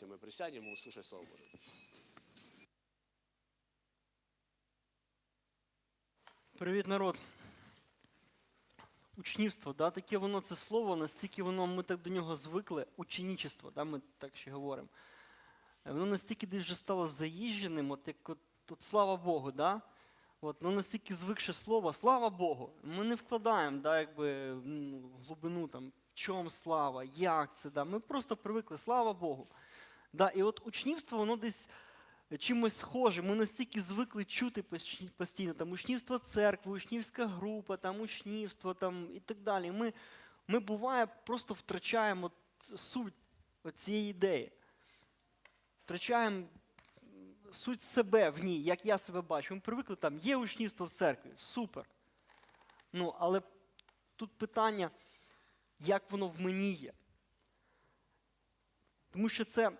Давайте мы присядем и услышать Слово Божие. Привіт, народ. Учнівство, да, таке воно це слово, настільки воно, ми так до нього звикли, ученічество, да, ми так ще говоримо. Воно настільки десь вже стало заїждженим, от як от, от слава Богу, да? От, воно настільки звикше слово, слава Богу. Ми не вкладаємо да, якби, в глибину, там, в чому слава, як це. Да? Ми просто привикли, слава Богу. Да? І от учнівство, воно десь чимось схоже. Ми настільки звикли чути постійно там учнівство церкви, учнівська група, там учнівство там, і так далі. Ми, ми буває, просто втрачаємо суть цієї ідеї. Втрачаємо суть себе в ній, як я себе бачу. Ми привикли там, є учнівство в церкві, супер. Ну, але тут питання, як воно в мені є. Тому що це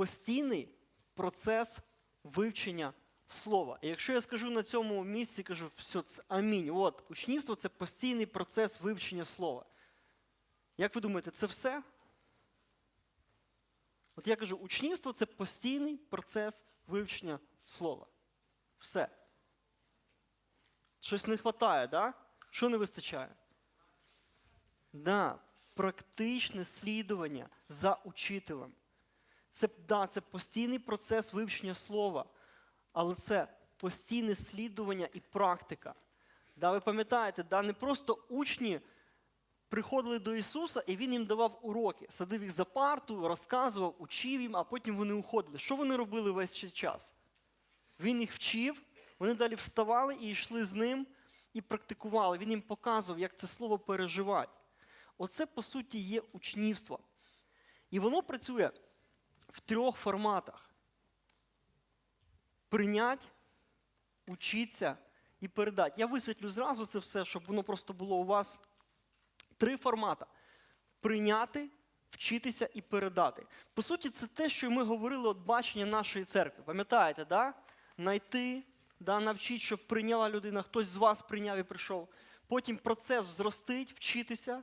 постійний процес вивчення слова. І якщо я скажу на цьому місці, кажу, все, це амінь. От, учнівство це постійний процес вивчення слова. Як ви думаєте, це все? От я кажу, учнівство це постійний процес вивчення слова. Все. Щось не вистачає, да? Що не вистачає? Да, практичне слідування за учителем. Це, да, це постійний процес вивчення слова, але це постійне слідування і практика. Да, ви пам'ятаєте, да, не просто учні приходили до Ісуса, і Він їм давав уроки, садив їх за парту, розказував, учив їм, а потім вони уходили. Що вони робили весь цей час? Він їх вчив, вони далі вставали і йшли з ним і практикували. Він їм показував, як це слово переживати. Оце, по суті, є учнівство. І воно працює в трьох форматах: прийнять, учитися і передати. Я висвітлю зразу це все, щоб воно просто було у вас. Три формата: прийняти, вчитися і передати. По суті, це те, що ми говорили от бачення нашої церкви. Пам'ятаєте, да? Найти, да, навчити, щоб прийняла людина, хтось з вас прийняв і прийшов. Потім процес зростить, вчитися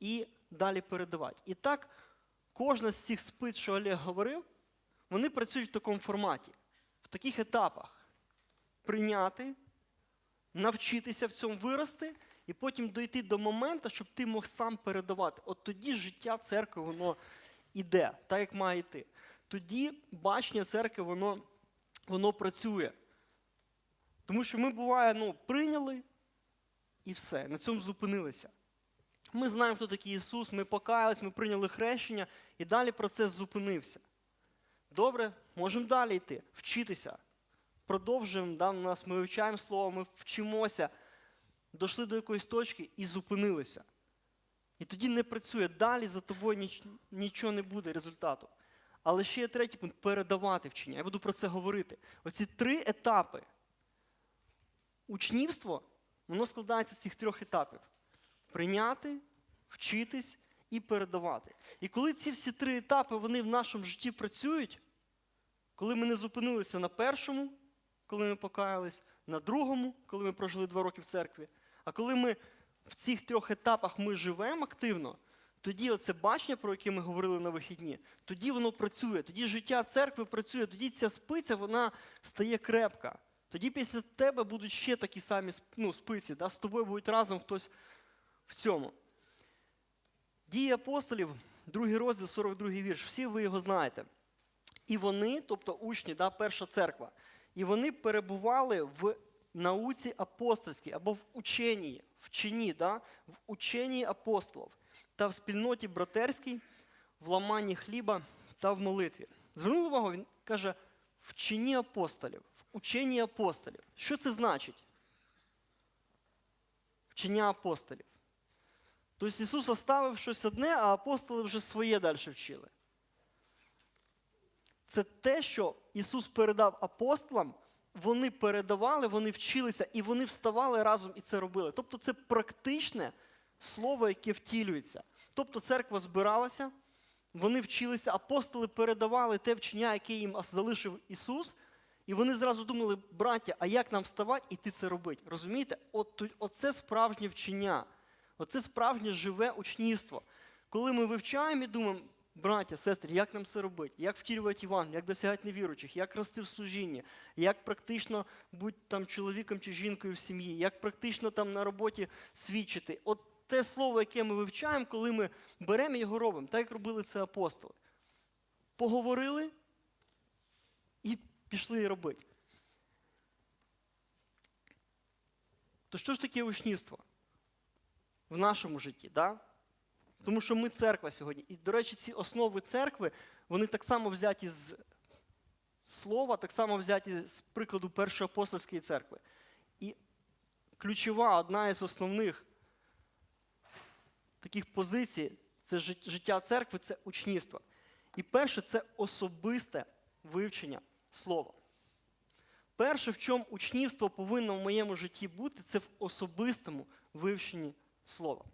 і далі передавати. І так, кожна з цих спиць, що Олег говорив, вони працюють в такому форматі, в таких етапах: прийняти, навчитися в цьому вирости, і потім дойти до моменту, щоб ти мог сам передавати. От тоді життя церкви воно іде, так як має йти. Тоді бачення церкви, воно, воно працює. Тому що ми буває, ну, прийняли і все, на цьому зупинилися. Ми знаємо, хто такий Ісус, ми покаялись, ми прийняли хрещення, і далі процес зупинився. Добре, можемо далі йти, вчитися. Продовжуємо, да, нас ми вивчаємо слово, ми вчимося, дійшли до якоїсь точки і зупинилися. І тоді не працює. Далі за тобою ніч, нічого не буде результату. Але ще є третій пункт передавати вчення. Я буду про це говорити. Оці три етапи. Учнівство, воно складається з цих трьох етапів прийняти, вчитись і передавати. І коли ці всі три етапи вони в нашому житті працюють, коли ми не зупинилися на першому, коли ми покаялись, на другому, коли ми прожили два роки в церкві, а коли ми в цих трьох етапах ми живемо активно, тоді оце бачення, про яке ми говорили на вихідні, тоді воно працює, тоді життя церкви працює, тоді ця спиця вона стає крепка. Тоді після тебе будуть ще такі самі ну, спиці, да? з тобою будуть разом хтось в цьому. Дії апостолів, другий розділ, 42 вірш. Всі ви його знаєте. І вони, тобто учні, да, перша церква, і вони перебували в науці апостольській або в ученні, вчені, да, в ученні апостолів та в спільноті братерській, в ламанні хліба та в молитві. Звернули увагу, він каже, вчені апостолів, в ученні апостолів. Що це значить? Вчення апостолів. Тобто Ісус оставив щось одне, а апостоли вже своє далі вчили. Це те, що Ісус передав апостолам, вони передавали, вони вчилися і вони вставали разом і це робили. Тобто це практичне слово, яке втілюється. Тобто церква збиралася, вони вчилися, апостоли передавали те вчення, яке їм залишив Ісус, і вони зразу думали, браття, а як нам вставати і ти це робити? Розумієте? От, оце справжнє вчення. Оце справжнє живе учнівство. Коли ми вивчаємо і думаємо, браття, сестри, як нам це робити, як втілювати Іван, як досягати невіруючих, як рости в служінні, як практично бути там чоловіком чи жінкою в сім'ї, як практично там на роботі свідчити. От те слово, яке ми вивчаємо, коли ми беремо і його робимо, так як робили це апостоли. Поговорили і пішли робити. То що ж таке учнівство в нашому житті? Да? Тому що ми церква сьогодні. І, до речі, ці основи церкви, вони так само взяті з слова, так само взяті з прикладу Першої апостольської церкви. І ключова, одна із основних таких позицій це життя церкви це учнівство. І перше це особисте вивчення слова. Перше, в чому учнівство повинно в моєму житті бути, це в особистому вивченні слова.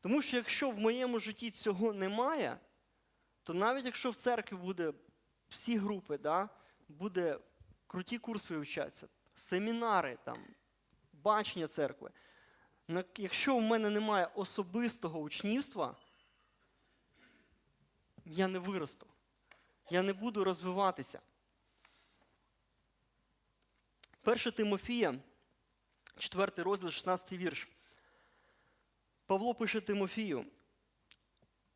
Тому що якщо в моєму житті цього немає, то навіть якщо в церкві буде всі групи, да, буде круті курси вивчатися, семінари, там, бачення церкви, якщо в мене немає особистого учнівства, я не виросту. Я не буду розвиватися. 1 Тимофія, 4 розділ, 16 вірш. Павло пише Тимофію: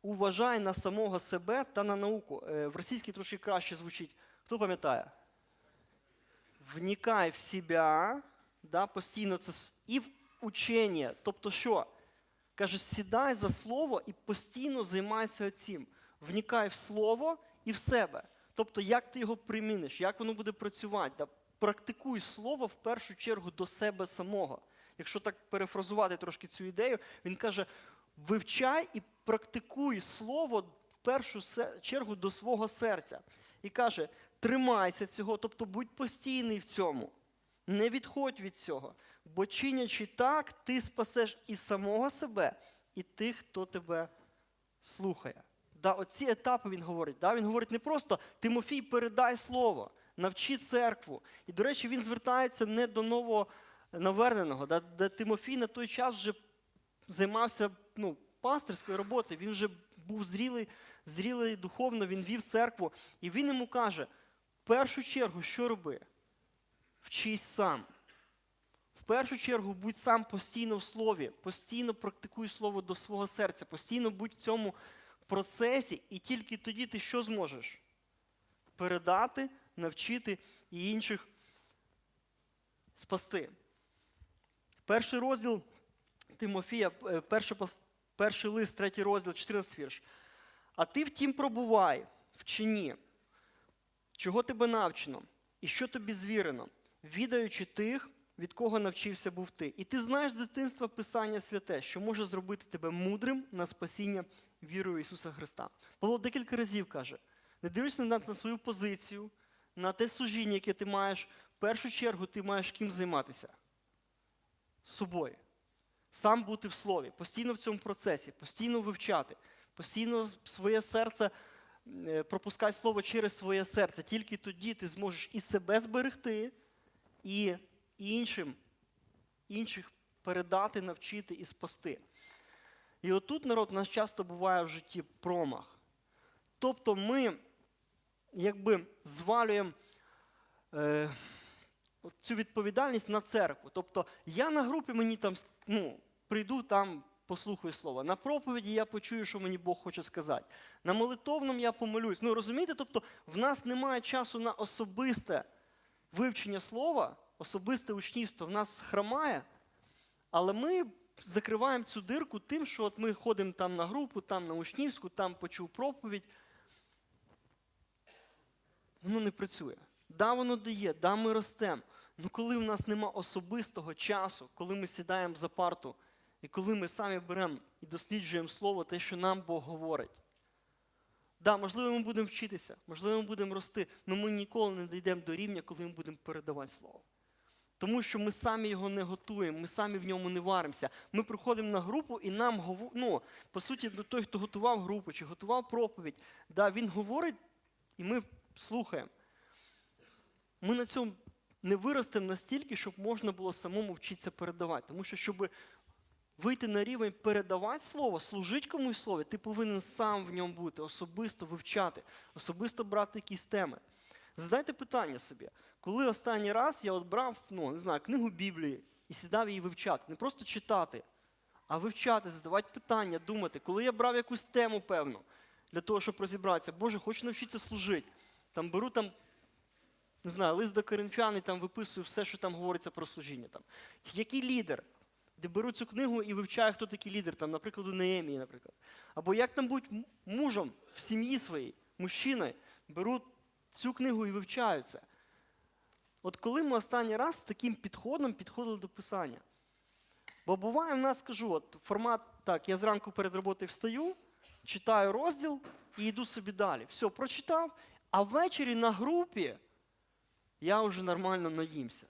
уважай на самого себе та на науку. Е, В російській трошки краще звучить. Хто пам'ятає? Вникай в себе, да, постійно це і в учення. Тобто що? Каже, сідай за слово і постійно займайся цим. Вникай в слово і в себе. Тобто, як ти його приміниш, як воно буде працювати. Да? Практикуй слово в першу чергу до себе самого. Якщо так перефразувати трошки цю ідею, він каже: вивчай і практикуй слово в першу чергу до свого серця. І каже: тримайся цього, тобто будь постійний в цьому. Не відходь від цього. Бо чинячи так, ти спасеш і самого себе, і тих, хто тебе слухає. Да, оці етапи він говорить. Да? Він говорить не просто Тимофій, передай слово, навчи церкву. І, до речі, він звертається не до новонаверненого, да? де Тимофій на той час вже займався ну, пастирською роботою, він вже був зрілий, зрілий духовно, він вів церкву. І він йому каже: в першу чергу, що роби? Вчись сам. В першу чергу будь сам постійно в слові, постійно практикуй слово до свого серця, постійно будь в цьому процесі, і тільки тоді ти що зможеш? Передати, навчити і інших спасти. Перший розділ Тимофія, е, перший, перший лист, третій розділ, 14 вірш. А ти втім пробувай в чого тебе навчено, і що тобі звірено, відаючи тих, від кого навчився був ти. І ти знаєш з дитинства Писання святе, що може зробити тебе мудрим на спасіння вірою Ісуса Христа. Павло декілька разів каже: не дивишся на свою позицію, на те служіння, яке ти маєш. В першу чергу ти маєш ким займатися? Собою. Сам бути в слові, постійно в цьому процесі, постійно вивчати, постійно своє серце е, пропускати слово через своє серце. Тільки тоді ти зможеш і себе зберегти, і іншим, інших передати, навчити і спасти. І отут народ у нас часто буває в житті промах. Тобто ми якби звалюємо е, цю відповідальність на церкву. Тобто я на групі мені там ну, прийду там. Послухаю слово. На проповіді я почую, що мені Бог хоче сказати. На молитовному я помолюсь. Ну розумієте, тобто в нас немає часу на особисте вивчення слова, особисте учнівство в нас хромає, але ми закриваємо цю дирку тим, що от ми ходимо там на групу, там на учнівську, там почув проповідь. Воно не працює. Да, воно дає, да, ми ростемо. Ну коли в нас нема особистого часу, коли ми сідаємо за парту, і коли ми самі беремо і досліджуємо слово, те, що нам Бог говорить. Да, можливо, ми будемо вчитися, можливо, ми будемо рости, але ми ніколи не дійдемо до рівня, коли ми будемо передавати слово. Тому що ми самі його не готуємо, ми самі в ньому не варимося. Ми приходимо на групу і нам ну, по суті, той, хто готував групу чи готував проповідь, да, він говорить, і ми слухаємо. Ми на цьому не виростемо настільки, щоб можна було самому вчитися передавати. Тому що, щоб вийти на рівень передавати слово, служити комусь слові, ти повинен сам в ньому бути, особисто вивчати, особисто брати якісь теми. Задайте питання собі, коли останній раз я от брав, ну, не знаю, книгу Біблії і сідав її вивчати, не просто читати, а вивчати, задавати питання, думати, коли я брав якусь тему певну для того, щоб розібратися, Боже, хочу навчитися служити. Там беру там, не знаю, лист до коринфян і там виписую все, що там говориться про служіння. Там. Який лідер? Де беру цю книгу і вивчаю, хто такий лідер, там, наприклад, у Неемії, наприклад. Або як там бути мужем в сім'ї своїй, мужчиною, беру цю книгу і вивчаю це. От коли ми останній раз з таким підходом підходили до писання. Бо буває, в нас скажу, от формат, так, я зранку перед роботою встаю, читаю розділ і йду собі далі. Все, прочитав, а ввечері на групі я вже нормально наїмся.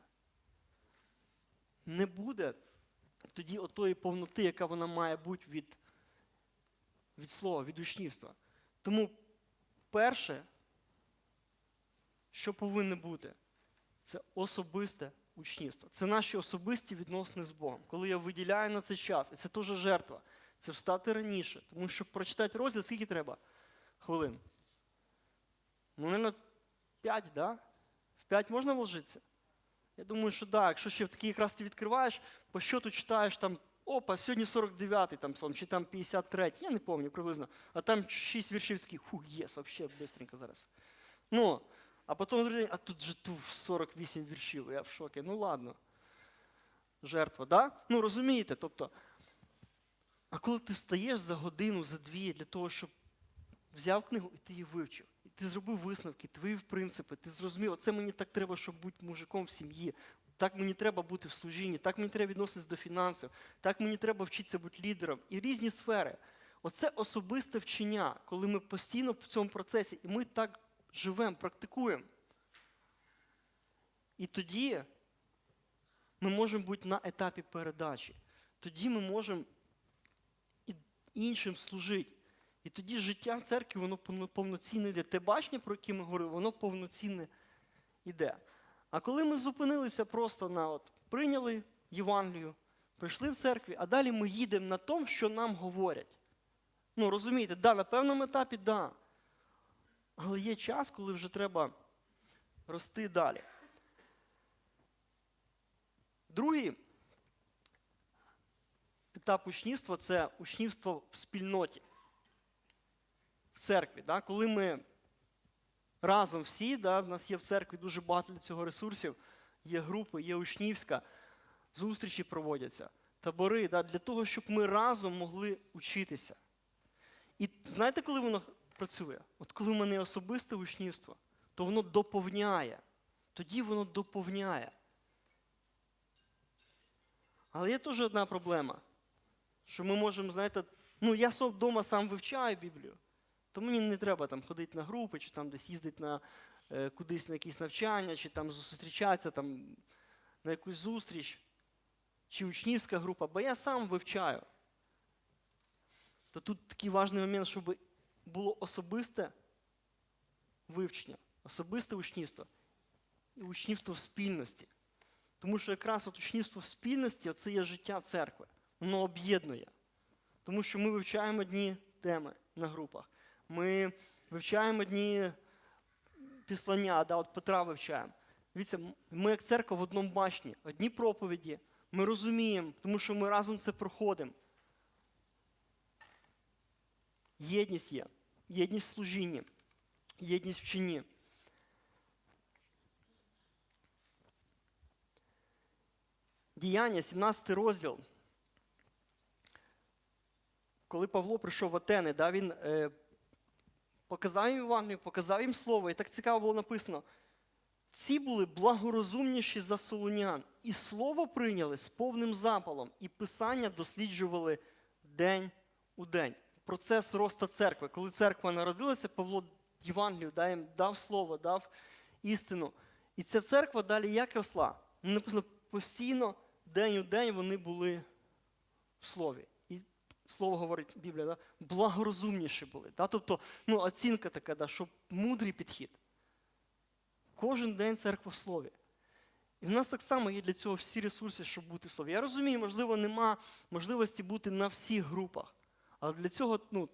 Не буде тоді отої повноти, яка вона має бути від, від слова, від учнівства. Тому перше, що повинно бути, це особисте учнівство. Це наші особисті відносини з Богом. Коли я виділяю на це час, і це теж жертва, це встати раніше. Тому що прочитати розділ, скільки треба? Хвилин. Ну, не на 5, да? В 5 можна вложитися? Я думаю, що. Да. Якщо ще такий якраз ти відкриваєш, по щоту читаєш там, опа, сьогодні 49-й там псалм, чи там 53-й, я не пам'ятаю приблизно. А там 6 віршів такі, фу, єс, взагалі, швидко зараз. Ну, а потім другий день, а тут же ту 48 віршів, я в шокі. Ну ладно. Жертва, да? Ну розумієте, тобто. А коли ти встаєш за годину, за дві для того, щоб взяв книгу і ти її вивчив, ти зробив висновки, твої принципи, ти зрозумів, оце мені так треба, щоб бути мужиком в сім'ї, так мені треба бути в служінні, так мені треба відноситися до фінансів, так мені треба вчитися бути лідером і різні сфери. Оце особисте вчення, коли ми постійно в цьому процесі, і ми так живемо, практикуємо. І тоді ми можемо бути на етапі передачі. Тоді ми можемо іншим служити. І тоді життя церкви, воно повноцінне йде. Те бачення, про яке ми говорили, воно повноцінне йде. А коли ми зупинилися просто на от, прийняли Євангелію, прийшли в церкві, а далі ми їдемо на тому, що нам говорять. Ну, розумієте, да, на певному етапі, да. Але є час, коли вже треба рости далі. Другий етап учнівства це учнівство в спільноті, церкві. Да? Коли ми разом всі, да, в нас є в церкві дуже багато для цього ресурсів, є групи, є учнівська, зустрічі проводяться, табори, да, для того, щоб ми разом могли учитися. І знаєте, коли воно працює? От коли в мене особисте учнівство, то воно доповняє. Тоді воно доповняє. Але є теж одна проблема, що ми можемо, знаєте, ну я вдома сам вивчаю Біблію, то мені не треба там ходити на групи, чи там десь їздити на, е, кудись на якісь навчання, чи там зустрічатися там, на якусь зустріч, чи учнівська група, бо я сам вивчаю. То тут такий важний момент, щоб було особисте вивчення, особисте учнівство і учнівство в спільності. Тому що якраз от учнівство в спільності це є життя церкви. Воно об'єднує. Тому що ми вивчаємо одні теми на групах. Ми вивчаємо одні післання, да, от Петра вивчаємо. Дивіться, ми як церква в одному бачні, одні проповіді. Ми розуміємо, тому що ми разом це проходимо. Єдність є, єдність в служінні, єдність в чині. Діяння, 17 розділ. Коли Павло прийшов в Атени, да, він е, показав їм Євангелію, показав їм слово, і так цікаво було написано. Ці були благорозумніші за солунян, і слово прийняли з повним запалом, і писання досліджували день у день. Процес росту церкви. Коли церква народилася, Павло Євангелію да, їм дав слово, дав істину. І ця церква далі як росла? Написано, постійно, день у день вони були в слові. Слово говорить Біблія, да? благорозумніші були. Да? Тобто ну, оцінка така, да, що мудрий підхід. Кожен день церква в слові. І в нас так само є для цього всі ресурси, щоб бути в слові. Я розумію, можливо, нема можливості бути на всіх групах. Але для цього ну,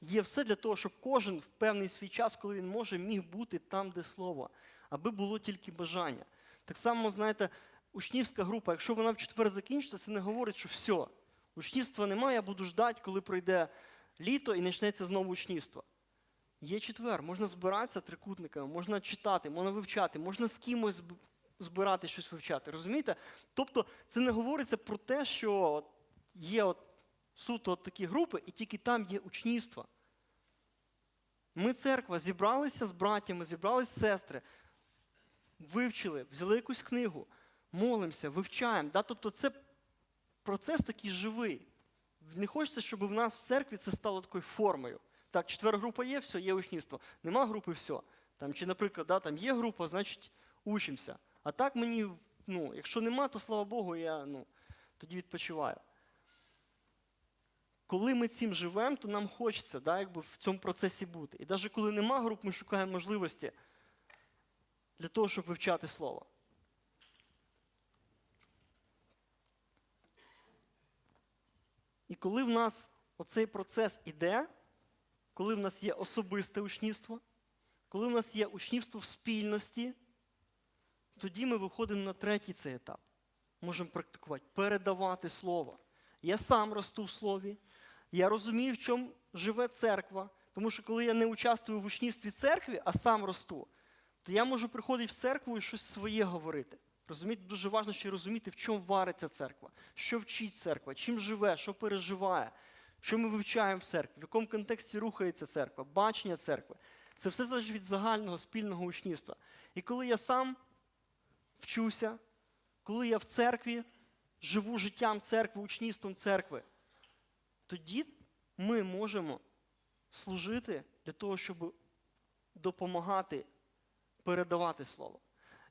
є все для того, щоб кожен в певний свій час, коли він може, міг бути там, де слово, аби було тільки бажання. Так само, знаєте, учнівська група, якщо вона в четвер закінчиться, це не говорить, що все, учнівства немає, я буду ждати, коли пройде літо і почнеться знову учнівство. Є четвер, можна збиратися трикутниками, можна читати, можна вивчати, можна з кимось збирати щось вивчати. Розумієте? Тобто це не говориться про те, що є от суто от такі групи, і тільки там є учнівство. Ми, церква, зібралися з братями, зібралися сестри, вивчили, взяли якусь книгу, молимося, вивчаємо. Да? Тобто це процес такий живий. Не хочеться, щоб в нас в церкві це стало такою формою. Так, четверта група є, все, є учнівство. Нема групи, все. Там, чи, наприклад, да, там є група, значить учимося. А так мені, ну, якщо нема, то слава Богу, я ну, тоді відпочиваю. Коли ми цим живемо, то нам хочеться да, якби в цьому процесі бути. І навіть коли нема груп, ми шукаємо можливості для того, щоб вивчати слово. Коли в нас оцей процес іде, коли в нас є особисте учнівство, коли в нас є учнівство в спільності, тоді ми виходимо на третій цей етап. Можемо практикувати, передавати слово. Я сам росту в слові, я розумію, в чому живе церква. Тому що коли я не участвую в учнівстві церкви, а сам росту, то я можу приходити в церкву і щось своє говорити. Розумієте, дуже важливо ще розуміти, в чому вариться церква, що вчить церква, чим живе, що переживає, що ми вивчаємо в церкві, в якому контексті рухається церква, бачення церкви. Це все залежить від загального спільного учнівства. І коли я сам вчуся, коли я в церкві живу життям церкви, учнівством церкви, тоді ми можемо служити для того, щоб допомагати передавати слово.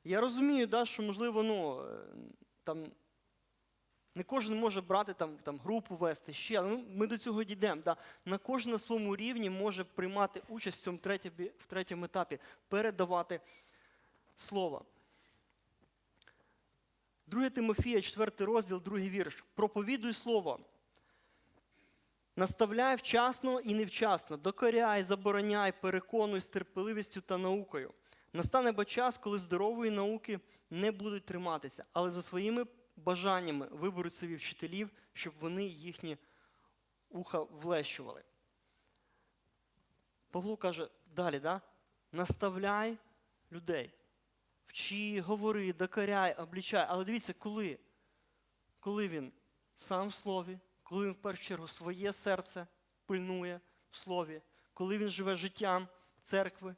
Я розумію, да, що, можливо, ну, е, там, не кожен може брати там, там, групу вести ще, але ну, ми до цього дійдемо. Да. На кожен на своєму рівні може приймати участь в цьому третє- в третьому етапі, передавати слово. 2 Тимофія, 4 розділ, 2 вірш. Проповідуй слово. Наставляй вчасно і невчасно, докоряй, забороняй, переконуй з терпеливістю та наукою. Настане бо час, коли здорової науки не будуть триматися, але за своїми бажаннями виберуть собі вчителів, щоб вони їхні уха влещували. Павло каже далі, да? наставляй людей. Вчи, говори, докоряй, облічай. Але дивіться, коли? Коли він сам в слові, коли він в першу чергу своє серце пильнує в слові, коли він живе життям церкви,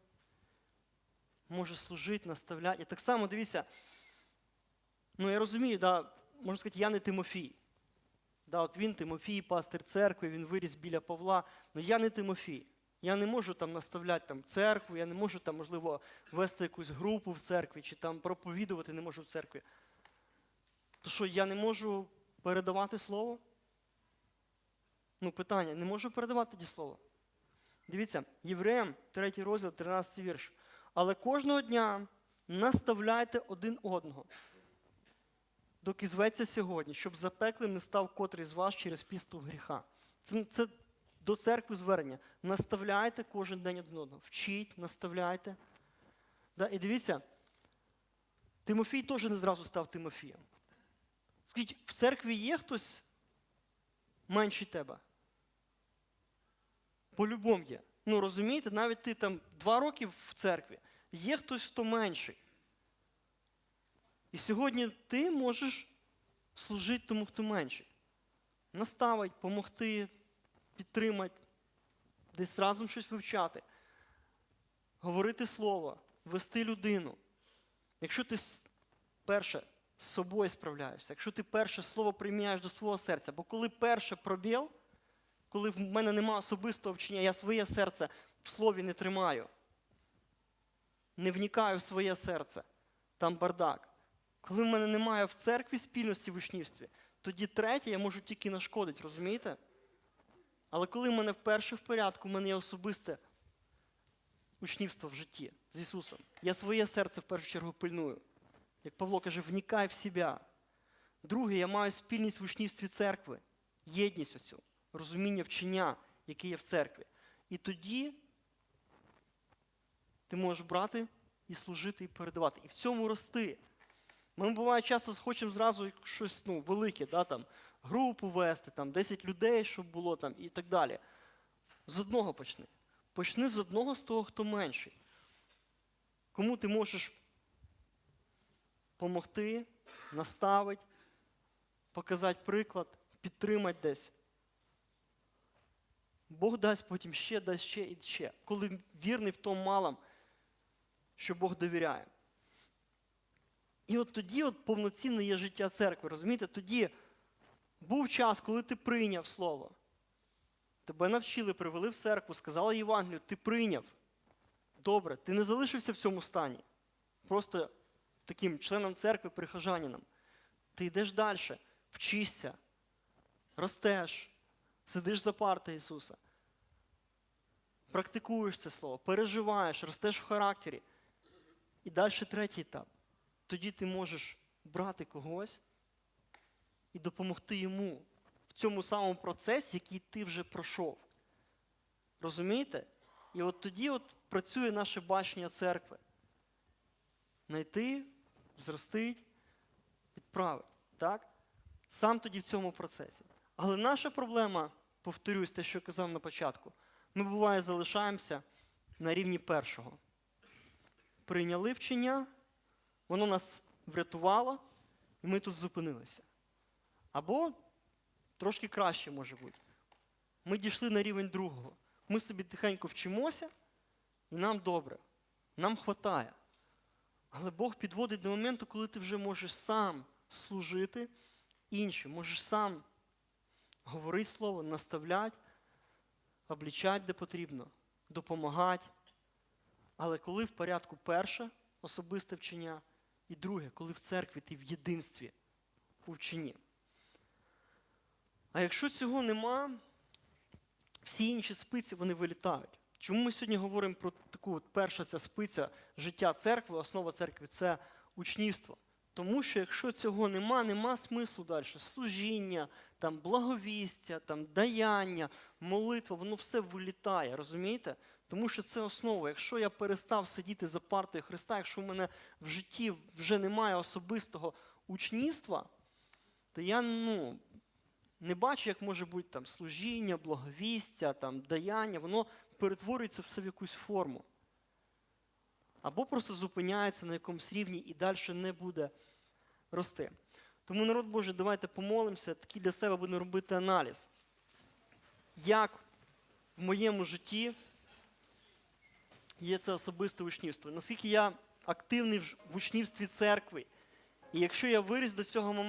може служити, наставляти. І так само дивіться, ну я розумію, да, можна сказати, я не Тимофій. Да, от він Тимофій, пастир церкви, він виріс біля Павла. але я не Тимофій. Я не можу там наставляти там, церкву, я не можу там, можливо, вести якусь групу в церкві, чи там проповідувати не можу в церкві. То що, я не можу передавати слово? Ну, питання, не можу передавати тоді слово. Дивіться, Євреям, 3 розділ, 13 вірш. Але кожного дня наставляйте один одного, доки зветься сьогодні, щоб запеклим не став котрий з вас через пісту гріха. Це, це до церкви звернення. Наставляйте кожен день один одного. Вчіть, наставляйте. Да? І дивіться, Тимофій теж не зразу став Тимофієм. Скажіть, в церкві є хтось менший тебе? По-любому є. Ну, розумієте, навіть ти там два роки в церкві, є хтось, хто менший. І сьогодні ти можеш служити тому, хто менший. Наставить, допомогти, підтримати, десь разом щось вивчати, говорити слово, вести людину. Якщо ти перше з собою справляєшся, якщо ти перше слово приймаєш до свого серця, бо коли перше пробіл, коли в мене немає особистого вчення, я своє серце в слові не тримаю, не вникаю в своє серце, там бардак. Коли в мене немає в церкві спільності в учнівстві, тоді третє я можу тільки нашкодити, розумієте? Але коли в мене вперше в порядку, в мене є особисте учнівство в житті з Ісусом, я своє серце в першу чергу пильную. Як Павло каже, вникай в себе. Друге, я маю спільність в учнівстві церкви, єдність оцю, розуміння вчення, яке є в церкві. І тоді ти можеш брати і служити, і передавати. І в цьому рости. Ми буває часто хочемо зразу щось ну, велике, да, там, групу вести, там, 10 людей, щоб було там, і так далі. З одного почни. Почни з одного з того, хто менший. Кому ти можеш допомогти, наставити, показати приклад, підтримати десь. Бог дасть потім ще, дасть ще і ще. Коли вірний в тому малом, що Бог довіряє. І от тоді от повноцінне є життя церкви. Розумієте? Тоді був час, коли ти прийняв слово. Тебе навчили, привели в церкву, сказали Євангелію, ти прийняв. Добре, ти не залишився в цьому стані. Просто таким членом церкви, прихожанином. Ти йдеш далі, вчишся, ростеш, сидиш за партою Ісуса. Практикуєш це слово, переживаєш, ростеш в характері. І далі третій етап. Тоді ти можеш брати когось і допомогти йому в цьому самому процесі, який ти вже пройшов. Розумієте? І от тоді от працює наше бачення церкви. Найти, зростить, відправити. Так? Сам тоді в цьому процесі. Але наша проблема, повторюсь, те, що казав на початку, ми буває залишаємося на рівні першого. Прийняли вчення, воно нас врятувало, і ми тут зупинилися. Або трошки краще може бути. Ми дійшли на рівень другого. Ми собі тихенько вчимося, і нам добре, нам хватає. Але Бог підводить до моменту, коли ти вже можеш сам служити іншим, можеш сам говорити слово, наставляти, облічати, де потрібно, допомагати. Але коли в порядку перше особисте вчення, і друге, коли в церкві ти в єдинстві у вченні. А якщо цього нема, всі інші спиці вони вилітають. Чому ми сьогодні говоримо про таку от перша ця спиця життя церкви, основа церкви це учнівство. Тому що якщо цього нема, нема смислу далі. Служіння, там, благовістя, там, даяння, молитва, воно все вилітає, розумієте? Тому що це основа. Якщо я перестав сидіти за партою Христа, якщо в мене в житті вже немає особистого учнівства, то я ну, не бачу, як може бути там служіння, благовістя, там, даяння, воно перетворюється все в якусь форму. Або просто зупиняється на якомусь рівні і далі не буде рости. Тому, народ Божий, давайте помолимося, такий для себе будемо робити аналіз. Як в моєму житті є це особисте учнівство? Наскільки я активний в учнівстві церкви? І якщо я виріс до цього моменту,